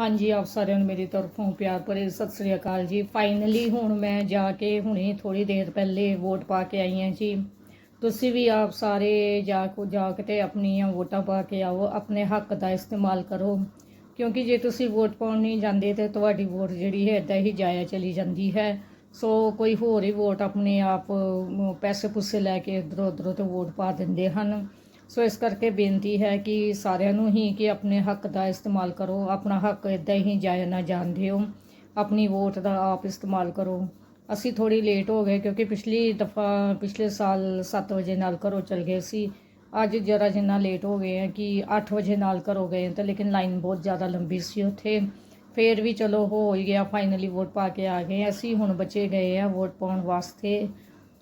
ਹਾਂਜੀ, ਆਪ ਸਾਰਿਆਂ ਨੂੰ ਮੇਰੀ ਤਰਫੋਂ ਪਿਆਰ ਭਰੇ ਸਤਿ ਸ੍ਰੀ ਅਕਾਲ ਜੀ। ਫਾਈਨਲੀ ਹੁਣ ਮੈਂ ਜਾ ਕੇ ਹੁਣੇ ਥੋੜੀ ਦੇਰ ਪਹਿਲੇ ਵੋਟ ਪਾ ਕੇ ਆਈ ਹਾਂ ਜੀ। ਤੁਸੀਂ ਵੀ ਆਪ ਸਾਰੇ ਜਾ ਕੋ, ਜਾ ਕੇ ਤੇ ਆਪਣੀਆਂ ਵੋਟਾਂ ਪਾ ਕੇ ਆਓ, ਆਪਣੇ ਹੱਕ ਦਾ ਇਸਤੇਮਾਲ ਕਰੋ। ਕਿਉਂਕਿ ਜੇ ਤੁਸੀਂ ਵੋਟ ਪਾਉਣ ਨਹੀਂ ਜਾਂਦੇ ਤੇ ਤੁਹਾਡੀ ਵੋਟ ਜਿਹੜੀ ਹੈ ਇਦਾਂ ਹੀ ਜਾਇਆ ਚਲੀ ਜਾਂਦੀ ਹੈ। ਸੋ ਕੋਈ ਹੋਰ ਹੀ ਵੋਟ ਆਪਣੇ ਆਪ ਪੈਸੇ ਪੁੱਸੇ ਲੈ ਕੇ ਇਧਰੋਂ ਉਧਰੋਂ ਤੇ ਵੋਟ ਪਾ ਦਿੰਦੇ ਹਨ। ਸੋ ਇਸ ਕਰਕੇ ਬੇਨਤੀ ਹੈ ਕਿ ਸਾਰਿਆਂ ਨੂੰ ਹੀ ਕਿ ਆਪਣੇ ਹੱਕ ਦਾ ਇਸਤੇਮਾਲ ਕਰੋ, ਆਪਣਾ ਹੱਕ ਇਦਾਂ ਹੀ ਜਾਇਆ ਨਾ ਜਾਣ ਦਿਓ। ਆਪਣੀ ਵੋਟ ਦਾ ਆਪ ਇਸਤੇਮਾਲ ਕਰੋ। ਅਸੀਂ ਥੋੜੀ ਲੇਟ ਹੋ ਗਏ ਕਿਉਂਕਿ ਪਿਛਲੀ ਦਫਾ, ਪਿਛਲੇ ਸਾਲ 7 ਵਜੇ ਨਾਲ ਘਰੋਂ ਚਲ ਗਏ ਸੀ। ਅੱਜ ਜਰਾ ਜਿੰਨਾ ਲੇਟ ਹੋ ਗਏ ਆ ਕਿ 8 ਵਜੇ ਨਾਲ ਘਰੋਂ ਗਏ ਤਾਂ ਲੇਕਿਨ ਲਾਈਨ ਬਹੁਤ ਜ਼ਿਆਦਾ ਲੰਬੀ ਸੀ ਉੱਥੇ। ਫੇਰ ਵੀ ਚਲੋ ਹੋ ਹੀ ਗਿਆ ਫਾਈਨਲੀ ਵੋਟ ਪਾ ਕੇ ਆ ਗਏ। ਅਸੀਂ ਹੁਣ ਬਚੇ ਗਏ ਆ ਵੋਟ ਪਾਉਣ ਵਾਸਤੇ।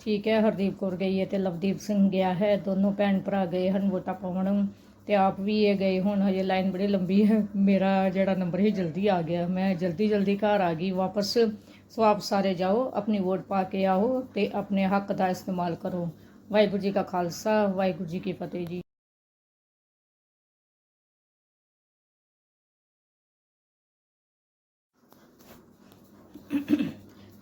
ਠੀਕ ਹੈ, ਹਰਦੀਪ ਕੌਰ ਗਈ ਹੈ ਤੇ ਲਵਦੀਪ ਸਿੰਘ ਗਿਆ ਹੈ। ਦੋਨੋਂ ਭੈਣ ਭਰਾ ਗਏ ਹਨ, ਵੋਟਾਂ ਪਾਉਣ ਤੇ ਆਪ ਵੀ ਇਹ ਗਏ ਹੁਣ। ਹਜੇ ਲਾਈਨ ਬੜੀ ਲੰਬੀ ਹੈ, ਮੇਰਾ ਜਿਹੜਾ ਨੰਬਰ ਹੀ ਜਲਦੀ ਆ ਗਿਆ। ਮੈਂ ਜਲਦੀ ਜਲਦੀ ਘਰ ਆ ਗਈ, ਵਾਪਸ ਸੋ ਆਪ ਸਾਰੇ ਜਾਓ, ਆਪਣੀ ਵੋਟ ਪਾ ਕੇ ਆਓ ਤੇ ਆਪਣੇ ਹੱਕ ਦਾ ਇਸਤੇਮਾਲ ਕਰੋ। ਵਾਹਿਗੁਰੂ ਜੀ ਕਾ ਖਾਲਸਾ, ਵਾਹਿਗੁਰੂ ਜੀ ਕੀ ਫਤਿਹ ਜੀ।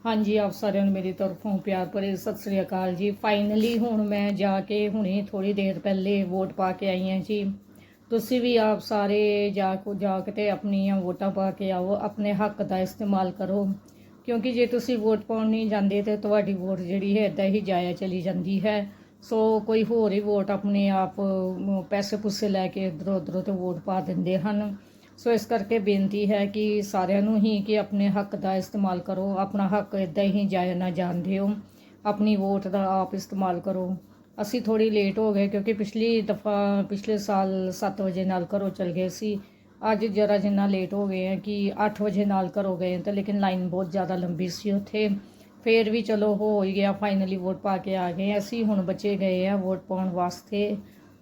ਹਾਂਜੀ, ਆਪ ਸਾਰਿਆਂ ਨੂੰ ਮੇਰੀ ਤਰਫੋਂ ਪਿਆਰ ਭਰੇ ਸਤਿ ਸ੍ਰੀ ਅਕਾਲ ਜੀ। ਫਾਈਨਲੀ ਹੁਣ ਮੈਂ ਜਾ ਕੇ ਹੁਣੇ ਥੋੜੀ ਦੇਰ ਪਹਿਲੇ ਵੋਟ ਪਾ ਕੇ ਆਈ ਹਾਂ ਜੀ। ਤੁਸੀਂ ਵੀ ਆਪ ਸਾਰੇ ਜਾ ਕੋ ਜਾ ਕੇ ਤੇ ਆਪਣੀਆਂ ਵੋਟਾਂ ਪਾ ਕੇ ਆਓ, ਆਪਣੇ ਹੱਕ ਦਾ ਇਸਤੇਮਾਲ ਕਰੋ। ਕਿਉਂਕਿ ਜੇ ਤੁਸੀਂ ਵੋਟ ਪਾਉਣ ਨਹੀਂ ਜਾਂਦੇ ਤੇ ਤੁਹਾਡੀ ਵੋਟ ਜਿਹੜੀ ਹੈ ਇਦਾਂ ਹੀ ਜਾਇਆ ਚਲੀ ਜਾਂਦੀ ਹੈ। ਸੋ ਕੋਈ ਹੋਰ ਹੀ ਵੋਟ ਆਪਣੇ ਆਪ ਪੈਸੇ ਪੁੱਸੇ ਲੈ ਕੇ ਇਧਰੋਂ ਉਧਰੋਂ ਤੇ ਵੋਟ ਪਾ ਦਿੰਦੇ ਹਨ। ਸੋ ਇਸ ਕਰਕੇ ਬੇਨਤੀ ਹੈ ਕਿ ਸਾਰਿਆਂ ਨੂੰ ਹੀ ਕਿ ਆਪਣੇ ਹੱਕ ਦਾ ਇਸਤੇਮਾਲ ਕਰੋ, ਆਪਣਾ ਹੱਕ ਇਦਾਂ ਹੀ ਜਾਇਆ ਨਾ ਜਾਣ ਦਿਓ। ਆਪਣੀ ਵੋਟ ਦਾ ਆਪ ਇਸਤੇਮਾਲ ਕਰੋ। ਅਸੀਂ ਥੋੜੀ ਲੇਟ ਹੋ ਗਏ ਕਿਉਂਕਿ ਪਿਛਲੀ ਦਫਾ, ਪਿਛਲੇ ਸਾਲ 7 ਵਜੇ ਨਾਲ ਘਰੋਂ ਚਲ ਗਏ ਸੀ। ਅੱਜ ਜਰਾ ਜਿੰਨਾ ਲੇਟ ਹੋ ਗਏ ਆ ਕਿ 8 ਵਜੇ ਨਾਲ ਘਰੋਂ ਗਏ ਤਾਂ ਲੇਕਿਨ ਲਾਈਨ ਬਹੁਤ ਜ਼ਿਆਦਾ ਲੰਬੀ ਸੀ ਉੱਥੇ। ਫੇਰ ਵੀ ਚਲੋ ਹੋ ਹੀ ਗਿਆ ਫਾਈਨਲੀ ਵੋਟ ਪਾ ਕੇ ਆ ਗਏ। ਅਸੀਂ ਹੁਣ ਬਚੇ ਗਏ ਆ ਵੋਟ ਪਾਉਣ ਵਾਸਤੇ।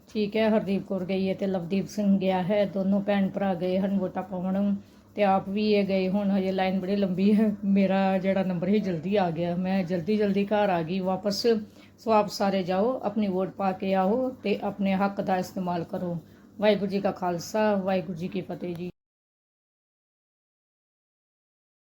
ਠੀਕ ਹੈ, ਹਰਦੀਪ ਕੌਰ ਗਈ ਹੈ ਤੇ ਲਵਦੀਪ ਸਿੰਘ ਗਿਆ ਹੈ। ਦੋਨੋਂ ਭੈਣ ਭਰਾ ਗਏ ਹਨ, ਵੋਟਾਂ ਪਾਉਣ ਤੇ ਆਪ ਵੀ ਇਹ ਗਏ ਹੁਣ। ਹਜੇ ਲਾਈਨ ਬੜੀ ਲੰਬੀ ਹੈ, ਮੇਰਾ ਜਿਹੜਾ ਨੰਬਰ ਹੀ ਜਲਦੀ ਆ ਗਿਆ। ਮੈਂ ਜਲਦੀ ਜਲਦੀ ਘਰ ਆ ਗਈ, ਵਾਪਸ ਸੋ ਆਪ ਸਾਰੇ ਜਾਓ, ਆਪਣੀ ਵੋਟ ਪਾ ਕੇ ਆਓ ਤੇ ਆਪਣੇ ਹੱਕ ਦਾ ਇਸਤੇਮਾਲ ਕਰੋ। ਵਾਹਿਗੁਰੂ ਜੀ ਕਾ ਖਾਲਸਾ, ਵਾਹਿਗੁਰੂ ਜੀ ਕੀ ਫਤਿਹ ਜੀ।